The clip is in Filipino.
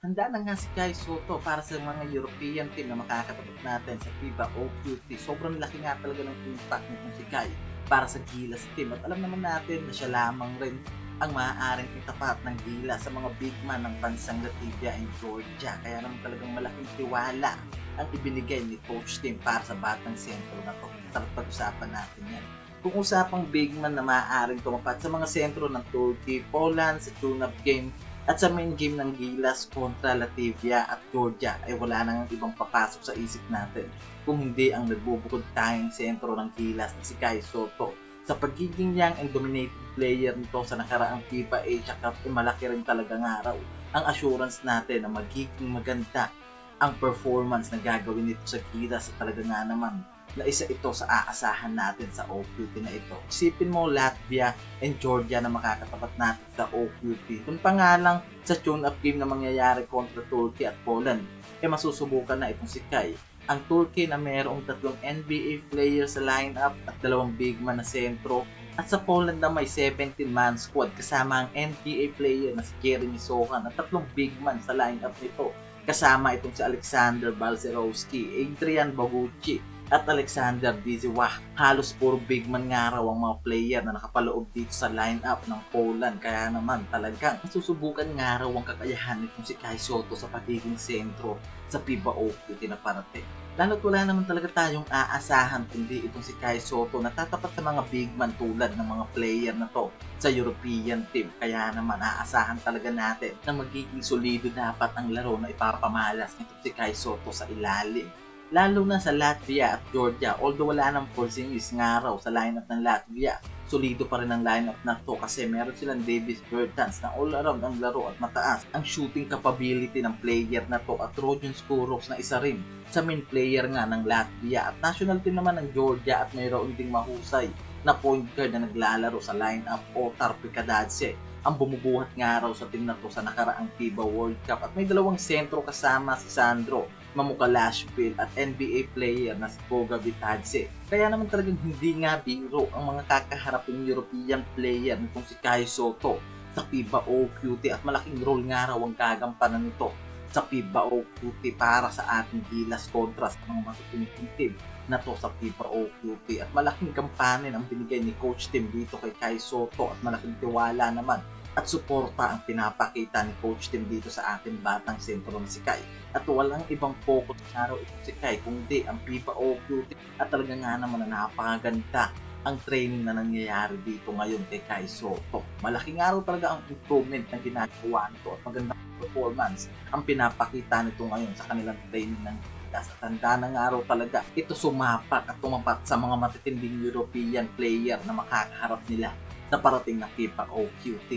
Handa na nga si Kai Soto para sa mga European team na makakatapat natin sa FIBA OQT. Sobrang laki nga talaga ng impact nitong si Kai para sa Gilas team. At alam naman natin na siya lamang rin ang maaaring itapat ng Gilas sa mga big man ng bansang Latvia and Georgia. Kaya naman talagang malaking tiwala ang ibinigay ni Coach Tim para sa batang sentro na to. Tara pag-usapan natin yan. Kung usapang big man na maaaring tumapat sa mga sentro ng Turkey, Poland, sa tune-up game, at sa main game ng Gilas kontra Latvia at Georgia ay wala nang ibang papasok sa isip natin kung hindi ang nagbubukod tayong sentro ng Gilas na si Kai Soto. Sa pagiging young and dominating player nito sa nakaraang FIFA Asia Cup ay malaki rin talagang araw ang assurance natin na magiging maganda ang performance na gagawin nito sa Gilas at talaga nga naman na isa ito sa aasahan natin sa OQT na ito. Isipin mo Latvia and Georgia na makakatapat natin sa OQT. Kung pa nga lang sa tune-up game na mangyayari kontra Turkey at Poland, eh masusubukan na itong si Kai. Ang Turkey na mayroong tatlong NBA players sa lineup at dalawang big man na sentro at sa Poland na may 17-man squad kasama ang NBA player na si Jeremy Sohan at tatlong big man sa lineup nito kasama itong si Alexander Balcerowski, Adrian Bogucci, at Alexander Dizewah. Halos puro big man nga raw ang mga player na nakapaloob dito sa lineup ng Poland. Kaya naman talagang susubukan nga raw ang kakayahan nitong si Kai Soto sa pagiging sentro sa FIBA OQT na parating. Lalo't wala naman talaga tayong aasahan kundi itong si Kai Soto na tatapat sa mga big man tulad ng mga player na to sa European team. Kaya naman aasahan talaga natin na magiging solido dapat ang laro na ipapamalas nitong si Kai Soto sa ilalim lalo na sa Latvia at Georgia. Although wala nang Porzingis nga raw sa lineup ng Latvia, solido pa rin ang lineup na to kasi meron silang Davis Bertans na all around ang laro at mataas. Ang shooting capability ng player na to at Rojan Skuroks na isa rin sa main player nga ng Latvia. At national team naman ng Georgia at mayroon ding mahusay na point guard na naglalaro sa lineup. Otar Pikadadze ang bumubuhat nga raw sa team na to sa nakaraang FIBA World Cup. At may dalawang sentro kasama si Sandro Mamukalashville at NBA player na si Boga Vitadze. Kaya naman talagang hindi nga biro ang mga kakaharaping European player nitong si Kai Soto sa FIBA OQT at malaking role nga raw ang gagampanan nito sa FIBA OQT para sa ating Gilas kontra sa mga team na to sa FIBA OQT at malaking kampanin ang binigay ni Coach Tim dito kay Kai Soto. At malaking tiwala naman at suporta ang pinapakita ni Coach Tim dito sa ating batang sentro na si Kai. At walang ibang focus na araw ito si Kai kundi ang FIBA OQT at talaga nga naman na napakaganda ang training na nangyayari dito ngayon kay Kai Soto. Malaking araw talaga ang improvement na ginagawa nito at magandang performance ang pinapakita nito ngayon sa kanilang training ng Gilas. At tanda ng araw talaga ito sumapak at tumapat sa mga matitinding European player na makakaharap nila sa parating na FIBA OQT.